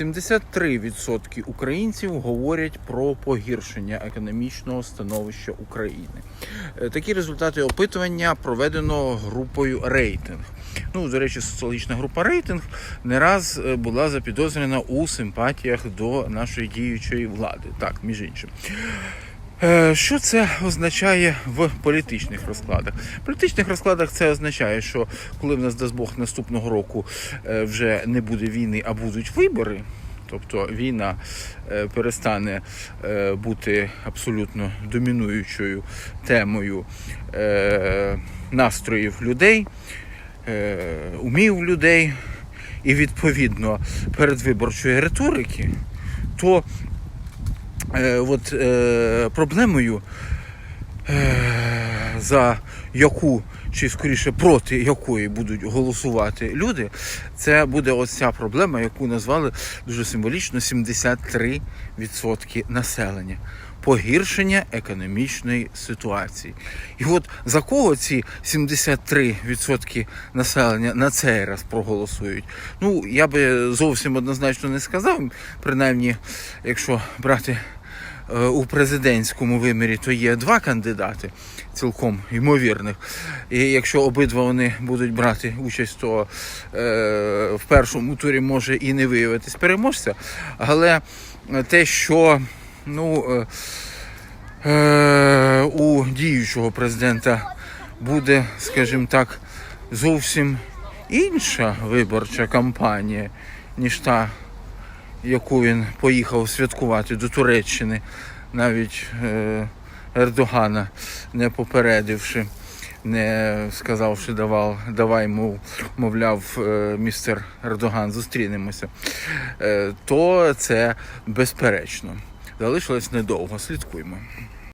73% українців говорять про погіршення економічного становища України. Е, Такі результати опитування проведено групою рейтинг. Ну, до речі, соціологічна група рейтинг не раз е, була запідозрена у симпатіях до нашої діючої влади. Так, між іншим. Е, Що це означає в політичних розкладах? В політичних розкладах це означає, що коли в нас дасть Бог наступного року е, вже не буде війни, а будуть вибори. Тобто війна е, перестане бути абсолютно домінуючою темою настроїв людей, умів людей і відповідно передвиборчої риторики, то е, от, е, проблемою, е, за яку чи скоріше проти якої будуть голосувати люди, це буде ось ця проблема, яку назвали дуже символічно 73% населення. Погіршення економічної ситуації. І от за кого ці 73% населення на цей раз проголосують? Ну, я би зовсім однозначно не сказав, принаймні, якщо брати у президентському вимірі, то є два кандидати цілком ймовірних. І якщо обидва вони будуть брати участь, то е, в першому турі може і не виявитись переможця. Але те, що ну, е, е, у діючого президента буде, скажімо так, зовсім інша виборча кампанія, ніж та, яку він поїхав святкувати до Туреччини, навіть е, Ердогана не попередивши, не сказавши, давав, давай, мов, мовляв, е, містер Ердоган, зустрінемося, е, то це безперечно. Залишилось недовго. Слідкуємо.